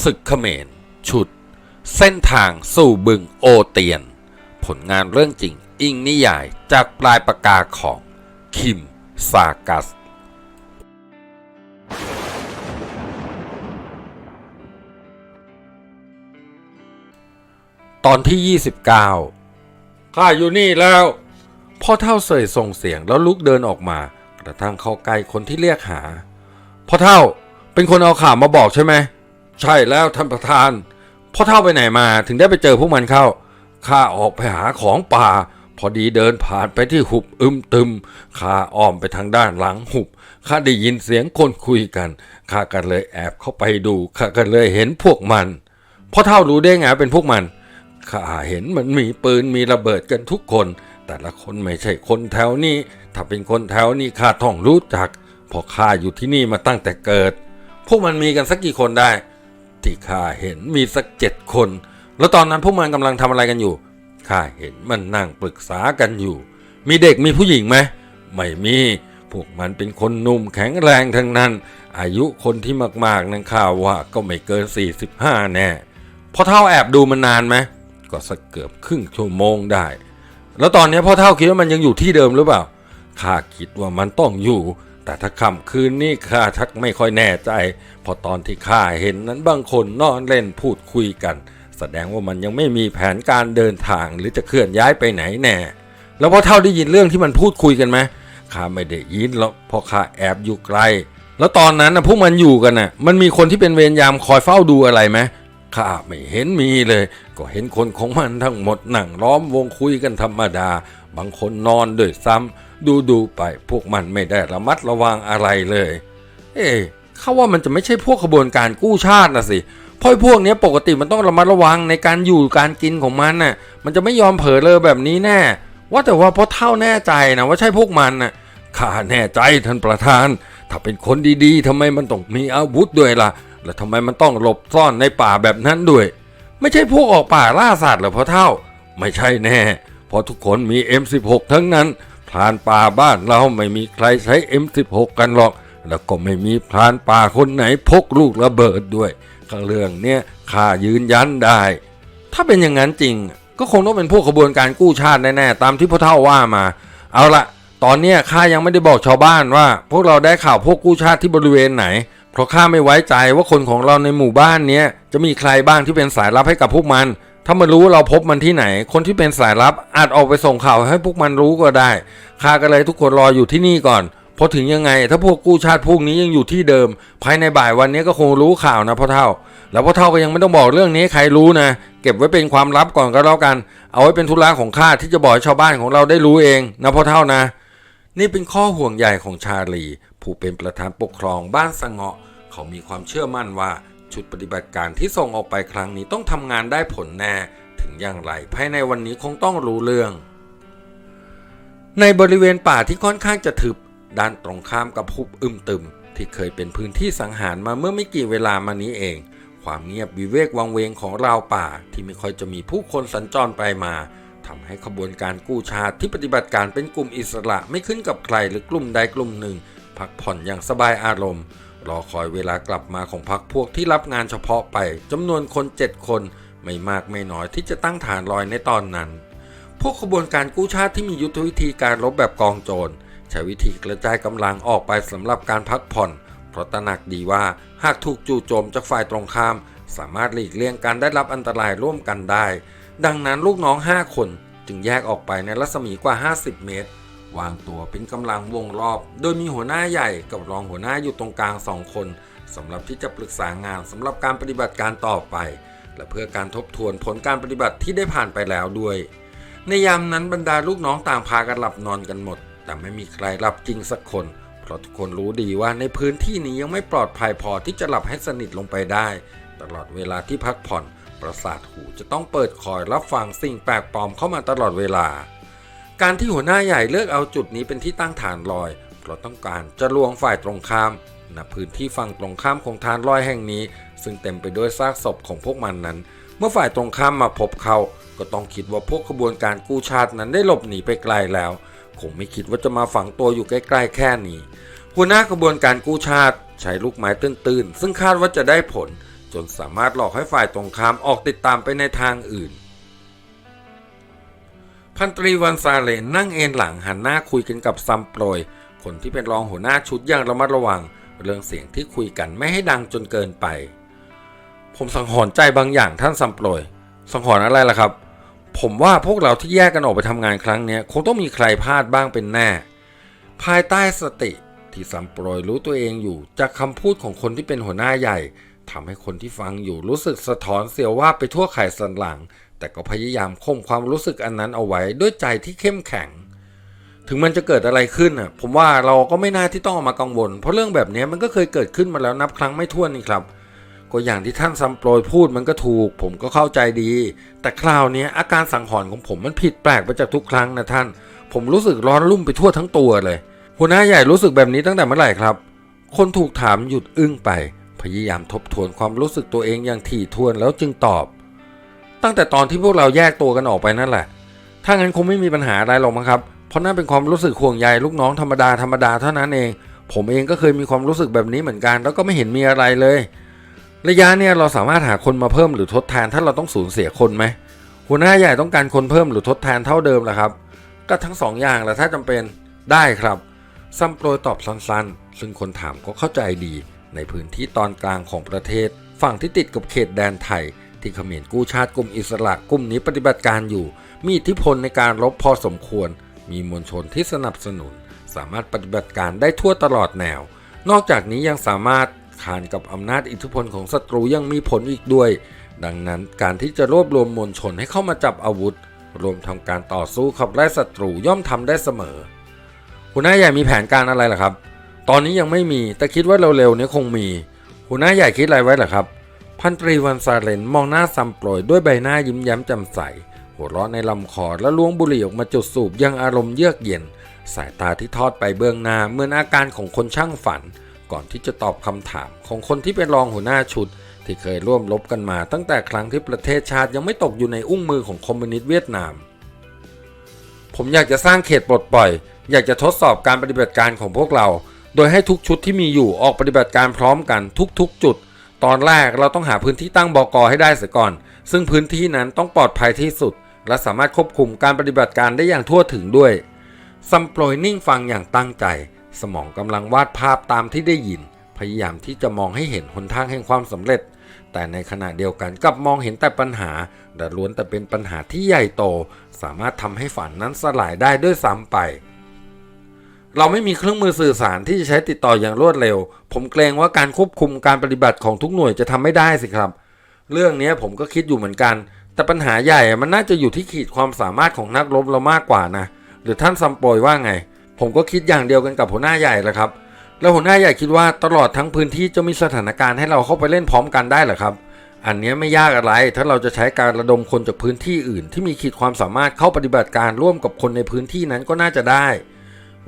ศึกเขมร ชุด เส้นทางสู่บึงโอเตียน ผลงานเรื่องจริงอิงนิยายจากปลายปากกาของ คิม ซากัส ตอนที่ 29 ข้าอยู่นี่แล้ว พ่อเท่าเสยส่งเสียงแล้วลุกเดินออกมากระทั่งเข้าใกล้คนที่เรียกหา พ่อเท่าเป็นคนเอาข่าวมาบอกใช่ไหม ใช่แล้วท่านประธานพ่อเท่าไปไหนมาถึงได้ไปเจอพวกมันเข้าข้าออกไปหาของป่า พอดีเดินผ่านไปที่หุบอึมตึมข้าอ้อมไปทางด้านหลังหุบข้าได้ยินเสียงคนคุยกันข้าก็เลยแอบเข้าไปดูข้าก็เลยเห็นพวกมันพ่อเท่ารู้ได้ไงเป็นพวกมันข้าเห็นมันมีปืนมีระเบิดกันทุกคน แต่ละคนไม่ใช่คนแถวนี้ ถ้าเป็นคนแถวนี้ข้าต้องรู้จักพราะข้าอยู่ที่นี่มาตั้งแต่เกิด พวกมันมีกันสักกี่คนได้ ที่ข้าเห็นมีสักเจ็ดคน แล้วตอนนั้นพวกมันกำลังทำอะไรกันอยู่ข้าเห็นมันนั่งปรึกษากันอยู่ มีเด็กมีผู้หญิงไหมไม่มีพวกมันเป็นคนหนุ่มแข็งแรงทั้งนั้น อายุคนที่มากๆนั้นข้าว่าก็ไม่เกิน 45 แน่พ่อเท่าแอบดูมันนานไหมก็สักเกือบครึ่งชั่วโมงได้ แล้วตอนนี้พ่อเท่าคิดว่ามันยังอยู่ที่เดิมหรือเปล่าข้าคิดว่ามันต้องอยู่ แต่ถ้าค่ำคืนนี้ข้าชักไม่ค่อยแน่ใจเพอตอนที่ข้าเห็นนั้นบางคนนอนเล่นพูดคุยกัน แสดงว่ามันยังไม่มีแผนการเดินทางหรือจะเคลื่อนย้ายไปไหนแน่ แล้วพอเท่าได้ยินเรื่องที่มันพูดคุยกันไหมข้าไม่ได้ยินหรอกเพราะข้าแอบอยู่ไกล แล้วตอนนั้นนะพวกมันอยู่กันน่ะ มันมีคนที่เป็นเวรยามคอยเฝ้าดูอะไรไหม ข้าไม่เห็นมีเลย ก็เห็นคนของมันทั้งหมดนั่งล้อมวงคุยกันธรรมดา บางคนนอนด้วยซ้ำดูดูๆไปพวกมันไม่ได้ระมัดระวังอะไรเลย เอ๊ะข้าว่ามันจะไม่ใช่พวกขบวนการกู้ชาตินะสิเพราะพวกนี้ปกติมันต้องระมัดระวังในการอยู่การกินของมันน่ะ มันจะไม่ยอมเผลอเลยแบบนี้แน่ ว่าแต่ว่าพ่อเท่าแน่ใจนะว่าใช่พวกมันน่ะ ข้าแน่ใจท่านประธาน ถ้าเป็นคนดีๆทำไมมันต้องมีอาวุธด้วยล่ะ แล้วทำไมมันต้องหลบซ่อนในป่าแบบนั้นด้วย ไม่ใช่พวกออกป่าล่าสัตว์หรอพ่อเท่า ไม่ใช่แน่ เพราะทุกคนมี M16 ทั้งนั้นพรานป่าบ้านเราไม่มีใครใช้ M16 กันหรอก แล้วก็ไม่มีพรานป่าคนไหนพกลูกระเบิดด้วยข้าเรื่องเนี้ยข้ายืนยันได้ ถ้าเป็นอย่างนั้นจริง ก็คงต้องเป็นพวกขบวนการกู้ชาติแน่ๆตามที่พ่อเท่าว่ามา เอาละตอนเนี้ยข้ายังไม่ได้บอกชาวบ้านว่า พวกเราได้ข่าวพวกกู้ชาติที่บริเวณไหน เพราะข้าไม่ไว้ใจว่าคนของเราในหมู่บ้านเนี้ยจะมีใครบ้างที่เป็นสายลับให้กับพวกมัน ถ้ามันรู้เราพบมันที่ไหน คนที่เป็นสายลับอาจออกไปส่งข่าวให้พวกมันรู้ก็ได้ข้าก็เลยทุกคนรออยู่ที่นี่ก่อนเพราะถึงยังไง ถ้าพวกกู้ชาติพวกนี้ยังอยู่ที่เดิม ภายในบ่ายวันนี้ก็คงรู้ข่าวนะพ่อเท่า แล้วพ่อเท่าก็ยังไม่ต้องบอกเรื่องนี้ใครรู้นะ เก็บไว้เป็นความลับก่อนก็แล้วกัน เอาไว้เป็นธุระของข้าที่จะบอกให้ชาวบ้านของเราได้รู้เองนะพ่อเท่านะ นี่เป็นข้อห่วงใยของชาลี ผู้เป็นประธานปกครองบ้านสงเงาะ เขามีความเชื่อมั่นว่าชุดปฏิบัติการที่ส่งออกไปครั้งนี้ต้องทำงานได้ผลแน่ ถึงอย่างไรภายในวันนี้คงต้องรู้เรื่อง ในบริเวณป่าที่ค่อนข้างจะทึบด้านตรงข้ามกับหุบอึมตึม ที่เคยเป็นพื้นที่สังหารมาเมื่อไม่กี่เวลามานี้เอง ความเงียบวิเวกวังเวงของราวป่าที่ไม่ค่อยจะมีผู้คนสัญจรไปมาทำให้ขบวนการกู้ชาติที่ปฏิบัติการเป็นกลุ่มอิสระไม่ขึ้นกับใครหรือกลุ่มใดกลุ่มหนึ่ง พักผ่อนอย่างสบายอารมณ์ รอคอยเวลากลับมาของพักพวกที่รับงานเฉพาะไปจำนวนคนเจ็ดคนไม่มากไม่น้อยที่จะตั้งฐานลอยในตอนนั้น พวกขบวนการกู้ชาติที่มียุทธวิธีการรบแบบกองโจรใช้วิธีกระจายกำลังออกไปสำหรับการพักผ่อน เพราะตระหนักดีว่าหากถูกจู่โจมจากฝ่ายตรงข้าม สามารถหลีกเลี่ยงการได้รับอันตรายร่วมกันได้ ดังนั้นลูกน้อง 5 คนจึงแยกออกไปในรัศมีกว่า 50 เมตร วางตัวเป็นกำลังวงรอบ โดยมีหัวหน้าใหญ่กับรองหัวหน้าอยู่ตรงกลางสองคนสำหรับที่จะปรึกษางานสำหรับการปฏิบัติการต่อไป และเพื่อการทบทวนผลการปฏิบัติที่ได้ผ่านไปแล้วด้วย ในยามนั้นบรรดาลูกน้องต่างพากันหลับนอนกันหมด แต่ไม่มีใครหลับจริงสักคน เพราะทุกคนรู้ดีว่าในพื้นที่นี้ยังไม่ปลอดภัยพอที่จะหลับให้สนิทลงไปได้ ตลอดเวลาที่พักผ่อนประสาทหูจะต้องเปิดคอยรับฟังสิ่งแปลกปลอมเข้ามาตลอดเวลา การที่หัวหน้าใหญ่เลือกเอาจุดนี้เป็นที่ตั้งฐานลอย เพราะต้องการจะลวงฝ่ายตรงข้ามณพื้นที่ฝั่งตรงข้ามของฐานลอยแห่งนี้ ซึ่งเต็มไปด้วยซากศพของพวกมันนั้น เมื่อฝ่ายตรงข้ามมาพบเขา ก็ต้องคิดว่าพวกขบวนการกู้ชาตินั้นได้หลบหนีไปไกลแล้วคงไม่คิดว่าจะมาฝังตัวอยู่ใกล้ๆแค่นี้ หัวหน้าขบวนการกู้ชาติ ใช้ลูกไม้ตื้นๆ ซึ่งคาดว่าจะได้ผล จนสามารถหลอกให้ฝ่ายตรงข้ามออกติดตามไปในทางอื่น พันตรีวันซาเลนนั่งเอนหลังหันหน้าคุยกันกับซัมโปรย คนที่เป็นรองหัวหน้าชุดอย่างระมัดระวัง เรื่องเสียงที่คุยกันไม่ให้ดังจนเกินไป ผมสังหรณ์ใจบางอย่างท่านซัมโปรย สังหรณ์อะไรล่ะครับ ผมว่าพวกเราที่แยกกันออกไปทำงานครั้งนี้คงต้องมีใครพลาดบ้างเป็นแน่ ภายใต้สติที่ซัมโปรยรู้ตัวเองอยู่จากคำพูดของคนที่เป็นหัวหน้าใหญ่ทำให้คนที่ฟังอยู่รู้สึกสะท้อนเสียวว่าไปทั่วไข่สันหลัง แต่ก็พยายามข่มความรู้สึกอันนั้นเอาไว้ด้วยใจที่เข้มแข็ง ถึงมันจะเกิดอะไรขึ้นอะผมว่าเราก็ไม่น่าที่ต้องออกมากังวล เพราะเรื่องแบบนี้มันก็เคยเกิดขึ้นมาแล้วนับครั้งไม่ถ้วนนี่ครับก็อย่างที่ท่านซัมโปรยพูดมันก็ถูก ผมก็เข้าใจดี แต่คราวนี้อาการสังหรณ์ของผมมันผิดแปลกไปจากทุกครั้งนะท่าน ผมรู้สึกร้อนรุ่มไปทั่วทั้งตัวเลย หัวหน้าใหญ่รู้สึกแบบนี้ตั้งแต่เมื่อไหร่ครับ คนถูกถามหยุดอึ้งไป พยายามทบทวนความรู้สึกตัวเองอย่างถี่ถ้วนแล้วจึงตอบ ตั้งแต่ตอนที่พวกเราแยกตัวกันออกไปนั่นแหละ ถ้างั้นคงไม่มีปัญหาอะไรหรอกมั้งครับ เพราะนั่นเป็นความรู้สึกห่วงใยลูกน้องธรรมดาธรรมดาเท่านั้นเอง ผมเองก็เคยมีความรู้สึกแบบนี้เหมือนกัน แล้วก็ไม่เห็นมีอะไรเลย ระยะเนี่ยเราสามารถหาคนมาเพิ่มหรือทดแทนถ้าเราต้องสูญเสียคนไหม หัวหน้าใหญ่ต้องการคนเพิ่มหรือทดแทนเท่าเดิมแหละครับ ก็ทั้งสองอย่างแหละถ้าจำเป็นได้ครับซัมโปรยตอบสั้นๆ ซึ่งคนถามก็เข้าใจดี ในพื้นที่ตอนกลางของประเทศ ฝั่งที่ติดกับเขตแดนไทย ที่เขมรกู้ชาติกลุ่มอิสระกลุ่มนี้ปฏิบัติการอยู่ มีอิทธิพลในการรบพอสมควร มีมวลชนที่สนับสนุน สามารถปฏิบัติการได้ทั่วตลอดแนว นอกจากนี้ยังสามารถขานกับอำนาจอิทธิพลของศัตรูยังมีผลอีกด้วย ดังนั้นการที่จะรวบรวมมวลชนให้เข้ามาจับอาวุธ รวมทำการต่อสู้ขับไล่ศัตรูย่อมทำได้เสมอหัวหน้าใหญ่มีแผนการอะไรล่ะครับ ตอนนี้ยังไม่มีแต่คิดว่าเร็วๆนี้คงมีหัวหน้าใหญ่คิดอะไรไว้เหรอครับ พันตรีวันซาเลนมองหน้าซัมโปรยด้วยใบหน้ายิ้มแย้มจ่มใส หัวเราะในลำคอและล้วงบุหรี่ออกมาจุดสูบยังอารมณ์เยือกเย็น สายตาที่ทอดไปเบื้องหน้าเหมือนอาการของคนช่างฝัน ก่อนที่จะตอบคำถามของคนที่เป็นรองหัวหน้าชุด ที่เคยร่วมรบกันมา ตั้งแต่ครั้งที่ประเทศชาติยังไม่ตกอยู่ในอุ้งมือของคอมมิวนิสต์เวียดนาม ผมอยากจะสร้างเขตปลดปล่อย อยากจะทดสอบการปฏิบัติการของพวกเรา โดยให้ทุกชุดที่มีอยู่ออกปฏิบัติการพร้อมกันทุกๆ จุด ตอนแรกเราต้องหาพื้นที่ตั้งบกให้ได้เสียก่อน ซึ่งพื้นที่นั้นต้องปลอดภัยที่สุด และสามารถควบคุมการปฏิบัติการได้อย่างทั่วถึงด้วยซัมโปรยนิ่งฟังอย่างตั้งใจ สมองกำลังวาดภาพตามที่ได้ยิน พยายามที่จะมองให้เห็นหนทางแห่งความสำเร็จ แต่ในขณะเดียวกันกลับมองเห็นแต่ปัญหาและล้วนแต่เป็นปัญหาที่ใหญ่โต สามารถทำให้ฝันนั้นสลายได้ด้วยซ้ำไป เราไม่มีเครื่องมือสื่อสารที่จะใช้ติดต่ออย่างรวดเร็ว ผมเกรงว่าการควบคุมการปฏิบัติของทุกหน่วยจะทำไม่ได้สิครับ เรื่องนี้ผมก็คิดอยู่เหมือนกัน แต่ปัญหาใหญ่มันน่าจะอยู่ที่ขีดความสามารถของนักรบเรามากกว่านะ หรือท่านซัมโปรยว่าไง ผมก็คิดอย่างเดียวกันกับหัวหน้าใหญ่แหละครับ แล้วหัวหน้าใหญ่คิดว่าตลอดทั้งพื้นที่จะมีสถานการณ์ให้เราเข้าไปเล่นพร้อมกันได้เหรอครับ อันนี้ไม่ยากอะไร ถ้าเราจะใช้การระดมคนจากพื้นที่อื่น ที่มีขีดความสามารถเข้าปฏิบัติการร่วมกับคนในพื้นที่นั้นก็น่าจะได้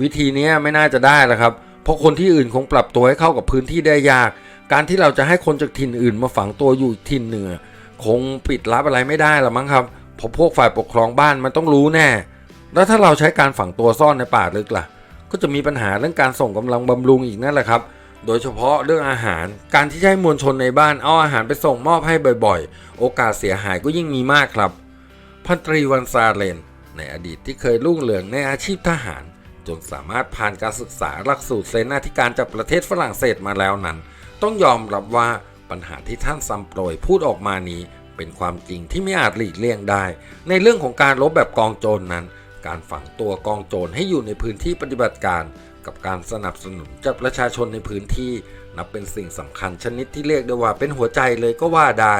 วิธีนี้ไม่น่าจะได้ละครับ เพราะคนที่อื่นคงปรับตัวให้เข้ากับพื้นที่ได้ยาก การที่เราจะให้คนจากถิ่นอื่นมาฝังตัวอยู่ถิ่นเหนือ คงปิดลับอะไรไม่ได้ละมั้งครับเพราะพวกฝ่ายปกครองบ้านมันต้องรู้แน่ แล้วถ้าเราใช้การฝังตัวซ่อนในป่าลึกล่ะ ก็จะมีปัญหาเรื่องการส่งกำลังบำรุงอีกนั่นแหละครับ โดยเฉพาะเรื่องอาหาร การที่ให้มวลชนในบ้านเอาอาหารไปส่งมอบให้บ่อยๆ โอกาสเสียหายก็ยิ่งมีมากครับพันตรีวันซาเลน ในอดีตที่เคยรุ่งเรืองในอาชีพทหาร จนสามารถผ่านการศึกษาหลักสูตรเสนาธิการจากประเทศฝรั่งเศสมาแล้วนั้น ต้องยอมรับว่าปัญหาที่ท่านซัมโปรยพูดออกมานี้ เป็นความจริงที่ไม่อาจหลีกเลี่ยงได้ ในเรื่องของการรบแบบกองโจรนนั้น การฝังตัวกองโจรให้อยู่ในพื้นที่ปฏิบัติการ กับการสนับสนุนจากประชาชนในพื้นที่ นับเป็นสิ่งสำคัญชนิดที่เรียกได้ว่าเป็นหัวใจเลยก็ว่าได้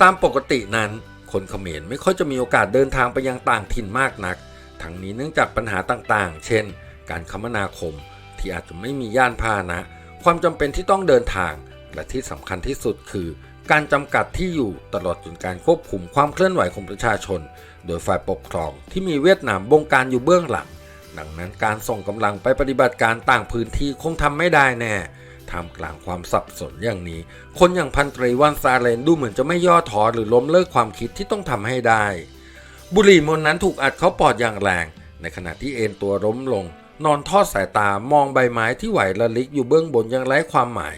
ตามปกตินั้นคนเขมรไม่ค่อยจะมีโอกาสเดินทางไปยังต่างถิ่นมากนัก ทั้งนี้เนื่องจากปัญหาต่างๆ เช่น การคมนาคมที่อาจจะไม่มีย่านพาหนะ ความจำเป็นที่ต้องเดินทาง และที่สำคัญที่สุดคือ การจำกัดที่อยู่ตลอดจนการควบคุมความเคลื่อนไหวของประชาชน โดยฝ่ายปกครองที่มีเวียดนามบงการอยู่เบื้องหลัง ดังนั้นการส่งกำลังไปปฏิบัติการต่างพื้นที่คงทำไม่ได้แน่ท่ามกลางความสับสนอย่างนี้ คนอย่างพันตรีวันซาเลนดูเหมือนจะไม่ย่อท้อหรือล้มเลิกความคิดที่ต้องทำให้ได้ บุหรี่มวนนั้นถูกอัดเข้าปอดอย่างแรง ในขณะที่เอ็นตัวล้มลง นอนทอดสายตามองใบไม้ที่ไหวละลิกอยู่เบื้องบนอย่างไร้ความหมาย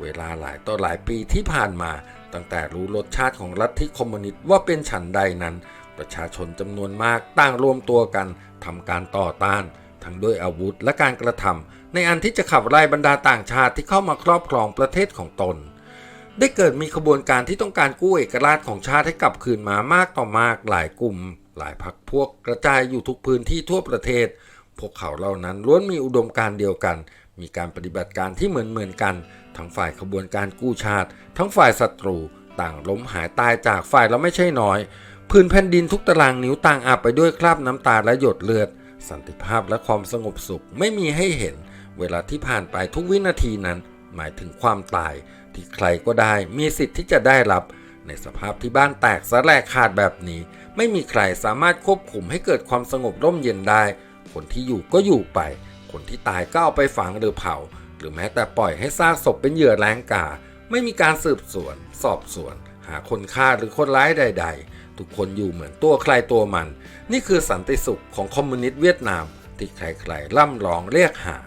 เวลาหลายต่อหลายปีที่ผ่านมา ตั้งแต่รู้รสชาติของลัทธิคอมมิวนิสต์ว่าเป็นฉันใดนั้น ประชาชนจำนวนมากต่างรวมตัวกันทำการต่อต้าน ทั้งด้วยอาวุธและการกระทำในอันที่จะขับไล่บรรดาต่างชาติที่เข้ามาครอบครองประเทศของตน ได้เกิดมีขบวนการที่ต้องการกู้เอกราชของชาติให้กลับคืนมามากต่อมากหลายกลุ่ม หลายพักพวกกระจายอยู่ทุกพื้นที่ทั่วประเทศ พวกเขาเหล่านั้นล้วนมีอุดมการณ์เดียวกัน มีการปฏิบัติการที่เหมือนเหมือนกัน ทั้งฝ่ายขบวนการกู้ชาติ ทั้งฝ่ายศัตรู ต่างล้มหายตายจากฝ่ายเราไม่ใช่น้อยพื้นแผ่นดินทุกตารางนิ้วต่างอาบไปด้วยคราบน้ำตาและหยดเลือด สันติภาพและความสงบสุขไม่มีให้เห็น เวลาที่ผ่านไปทุกวินาทีนั้น หมายถึงความตาย ที่ใครก็ได้มีสิทธิ์ที่จะได้รับ ในสภาพที่บ้านแตกสะแลกขาดแบบนี้ ไม่มีใครสามารถควบคุมให้เกิดความสงบร่มเย็นได้ คนที่อยู่ก็อยู่ไป คนที่ตายก็เอาไปฝังหรือเผา หรือแม้แต่ปล่อยให้ซากศพเป็นเหยื่อแรงกา ไม่มีการสืบสวน สอบสวน หาคนฆ่าหรือคนร้ายใด ๆ ทุกคนอยู่เหมือนตัวใครตัวมัน นี่คือสันติสุขของคอมมิวนิสต์เวียดนามที่ใครๆร่ำร้องเรียกหา